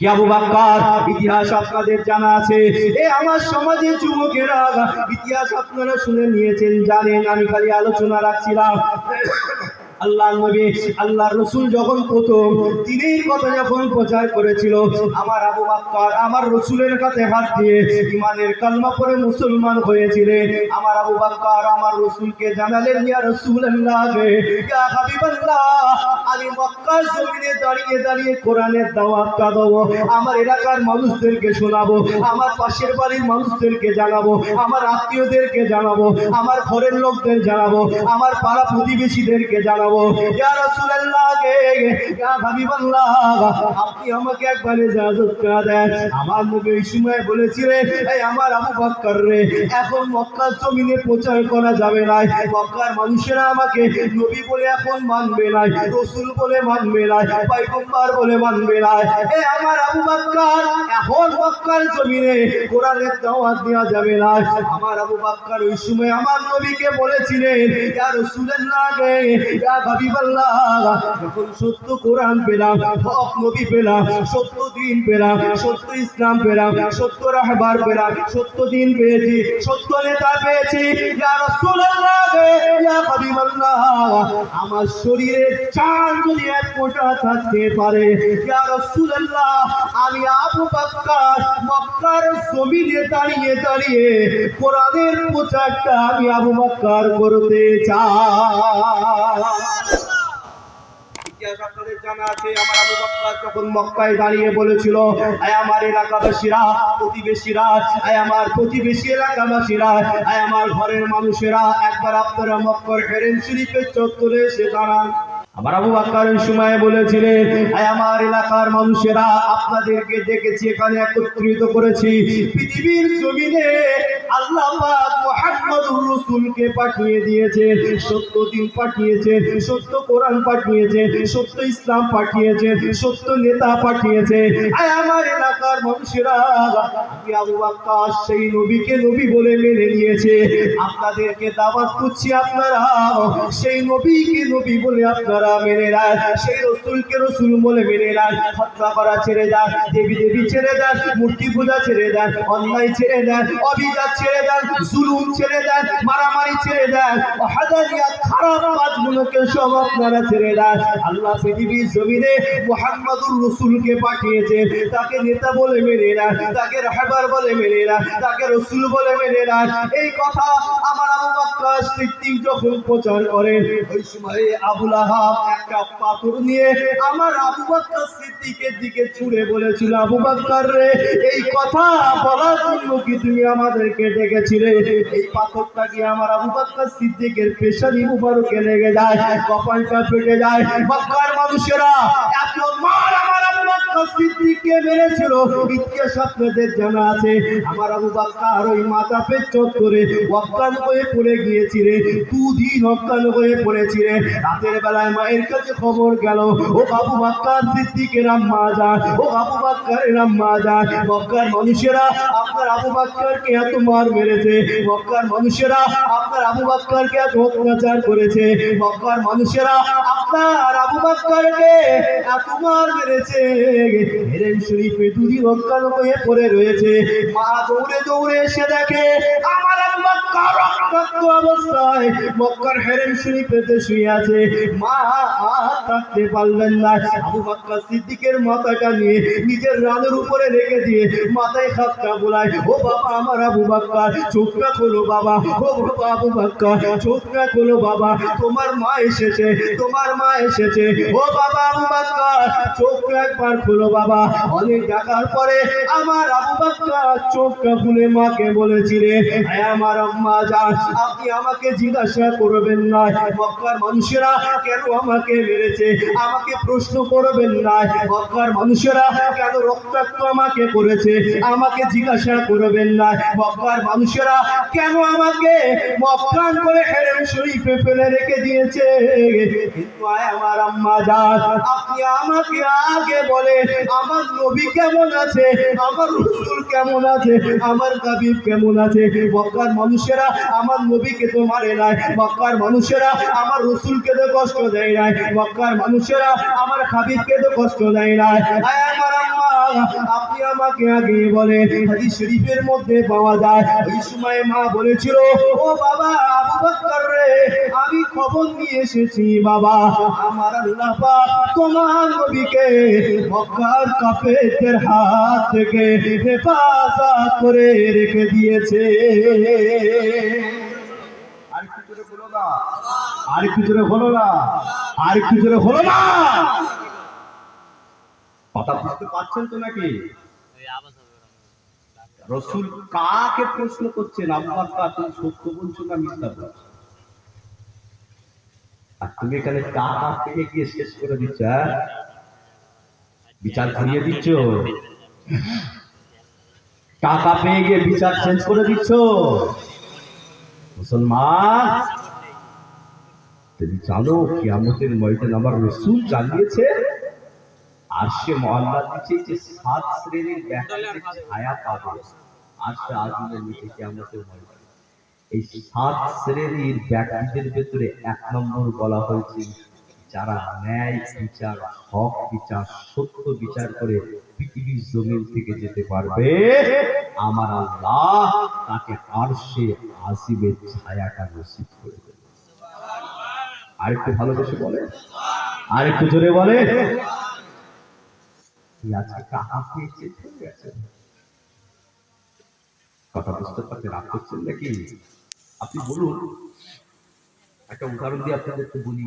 কি আবু বাক্কার? ইতিহাস আপনাদের জানা আছে। এ আমার সমাজের যুবকেরা, ইতিহাস আপনারা শুনে নিয়েছেন, জানেন, আমি খালি আলোচনা রাখছিলাম। আল্লাহ নবী আল্লাহ রসুল যখন প্রথম তিনির কথা যখন প্রচার করেছিল, আমার আবু বাক্কার আমার রসুলের কাছে হাত দিয়ে ইমানের কালমা পরে মুসলমান হয়েছিলেন। আমার আবু বাক্কার আমার রসুলকে জানালেন, ইয়া রসুল্লাহ ইয়া হাবিবাল্লাহ, আমি মক্কার জমিনে দাঁড়িয়ে দাঁড়িয়ে কোরআনের দাওয়াতটা দেবো। আমার এলাকার মানুষদেরকে শোনাবো, আমার পাশের বাড়ির মানুষদেরকে জানাব, আমার আত্মীয়দেরকে জানাব, আমার ঘরের লোকদের জানাব, আমার পাড়া প্রতিবেশীদেরকে জানাব হাবিবাল্লাহ আপনি আমাকে একবার ইজাজত দেন। আমার নবী ওই সময় বলেছিলেন এই আমার আবু বকর রে, এখন মক্কার জমিনে প্রচার করা যাবে না। মক্কার মানুষেরা আমাকে নবী বলে এখন মানবে না, রসুল বলে মানবে না, পয়গম্বর বলে মানবে না। এ আমার আবু বকর এখন মক্কার জমিনে কোরআনের দাওয়াত দেওয়া যাবে না। আমার আবু বকর ওই সময় আমার নবীকে বলেছিলেন, ইয়া রাসূলুল্লাহ গে ইয়া যখন সত্য কোরআন পেলাম, হক নবী পেলাম, সত্য দিন পেলাম, সত্য ইসলাম পেলাম, সত্য রাহবার পেলাম, সত্য দিন পেয়েছি, সত্য নেতা পেয়েছি আমার শরীরে চার যদি এক ফোঁটা থাকতে পারে আমি আবু বকর, মক্কার জমিনে দাঁড়িয়ে দাঁড়িয়ে কোরআনের প্রচারটা আমি আবু বকর করতে চাই। আমার মানুষেরা সময় বলেছিলেন আমার এলাকার মানুষেরা, আপনাদেরকে দেখেছি, এখানে একত্রিত করেছি, পৃথিবীর জমিনে আল্লাহ রাসূলকে পাঠিয়ে দিয়েছেন সত্য দিন পাঠিয়েছেন সত্য কোরআন পাঠিয়েছেন সত্য ইসলাম পাঠিয়েছেন সত্য নেতা পাঠিয়েছে। আমার এলাকার মানুষেরা সেই নবীকে নবী বলে মেনে নিয়েছে। আপনাদেরকে করছি আপনারা, সেই নবীকে নবী বলে আপনারা মেনে নেন, সেই রসুলকে রসুল বলে মেনে নেন। হত্যা করা ছেড়ে দেন, দেবী দেবী ছেড়ে দেন, মূর্তি পূজা ছেড়ে দেন, অন্যায় ছেড়ে দেন অবিচার ছেড়ে দেন, জুলুম ছেড়ে দেন মারামারি ছেড়ে দেন হাজারিয়াত খারাপ কাজগুলোকে সব আপনারা ছেড়ে দেন আল্লাহ পৃথিবীর জমিনে মোহাম্মদুর রসুলকে পাঠিয়েছেন তাকে নেতা বলে মেনে নেন তাকে রাহবার বলে মেনে নেন তাকে রসুল বলে মেনে নেন এই কথা আমার আবু বাক্কার সিদ্দিক যখন প্রচার করেন ওই সময়ে আবুল আহাব একটা পাথর নিয়ে আমার আবু বাক্কার সিদ্দিকের দিকে ছুঁড়ে বলেছিল, আবু বাক্কার রে, এই কথা বলার জন্য কি তুমি আমাদেরকে ডেকেছিলে? এই পাথরটা কি আমার আবু বাক্কার সিদ্দিকের পেশানি মুবারকে লেগে যায়, কপালটা ফেটে যায়। মক্কার মানুষেরা এত মার মানুষেরা, আপনার আবু বাক্কারকে এত মার মেরেছে। মক্কার মানুষেরা, আপনার আবু বাক্কারকে এত অত্যাচার করেছে। মক্কার মানুষেরা, আপনার আবু বাক্কারকে এত মার মেরেছে। হেরেন শরীফে দুদিন অজ্ঞান হয়ে পড়ে রয়েছে। মা দৌড়ে দৌড়ে এসে দেখে আমার বাক্কার রক্তাক্ত অবস্থায় মক্কার হেরেন শরীফেতে শুয়ে আছে, মা থাকতে পারলেন না। আবু সিদ্দিকের মাথাটা নিয়ে নিজের রানের উপরে রেখে দিয়ে মাথায় বোলায়, ও বাবা, আমার আবু চোখটা খোলো বাবা, ও বাবা আবু চোখটা খোলো বাবা, তোমার মা এসেছে, তোমার মা এসেছে, ও বাবা আবু চোখটা একবার খোলো বাবা। অনেক ডাকার পরে আমার আবু বাক্কার চোখটা খুলে মাকে বলেছিলেন হ্যাঁ আমার আম্মা যান। আপনি আমাকে জিজ্ঞাসা করবেন না। মক্কার মানুষেরা কেন আমাকে মেরেছে? আমাকে প্রশ্ন করবেন না। মক্কার মানুষেরা কেন রক্তাক্ত আমাকে করেছে? আমাকে জিজ্ঞাসা করবেন না। মক্কার মানুষেরা কেন আমাকে মক্কান করে হেরেম শরীফে ফেলে রেখে দিয়েছে? আমার আম্মা যান, আপনি আমাকে আগে বলেন, আমার নবী কেমন আছে? আমার রসুল কেমন আছে? আমার কাবিব কেমন আছে? মক্কার মানুষেরা আমার নবীকে তো মারে নাই, মক্কার মানুষেরা আমার রসুলকে তো কষ্ট দেয় নাই, মক্কার মানুষেরা আমার খাবিবকে তো কষ্ট দেয় নাই। আমার আম্মা আমাকে আগে বলেন হাদিস শরীফের মধ্যে পাওয়া যায়। ওই সময় মা বলেছিল, ও বাবা, আবু বকর রে, আমি খবর নিয়ে এসেছি, বাবা। আমার আল্লাহ পাক তোমার নবীকে মক্কার কাফেরদের হাত থেকে হেফাজত করে রেখে দিয়েছে। আর কি জোরে হলো না। আর কি জোরে হলো না। আর কি জোরে হলো না। কথা বুঝতে পারছেন তো নাকি? রসুল কাকে প্রশ্ন করছেন? আব্বা কা তুমি সত্য বলছো না মিথ্যা বলছো? আর তুমি এখানে টাকা পেয়ে গিয়ে শেষ করে দিচ্ছ হ্যাঁ? বিচার ঘুরিয়ে দিচ্ছ? টাকা পেয়ে গিয়ে বিচার চেঞ্জ করে দিচ্ছ? মুসলমান? তুমি জানো, কিয়ামতের ময়দান আমার রসুল জানিয়েছে আর সে মহল্লা দিচ্ছে যে সাত শ্রেণির ব্যক্তির ছায়া পাবে আর সে আজমের নিচে ময়দান এই সাত শ্রেণির ব্যক্তিদের ভেতরে এক নম্বর বলা হয়েছে, যারা ন্যায় বিচার, হক বিচার, সত্য বিচার করে পৃথিবীর জমিন থেকে যেতে পারবে, আমার আল্লাহ তাকে আর সে আসিবের ছায়াটা নসিব করে দেবে। আরেকটু ভালোবেসে বলে? আরেকটু জোরে বলে? তুই আজকে টাকা চলে গেছে কথা বুঝতে পারতে রাগ করছেন নাকি? আপনি বলুন, একটা উদাহরণ দিয়ে আপনাদেরকে বলি।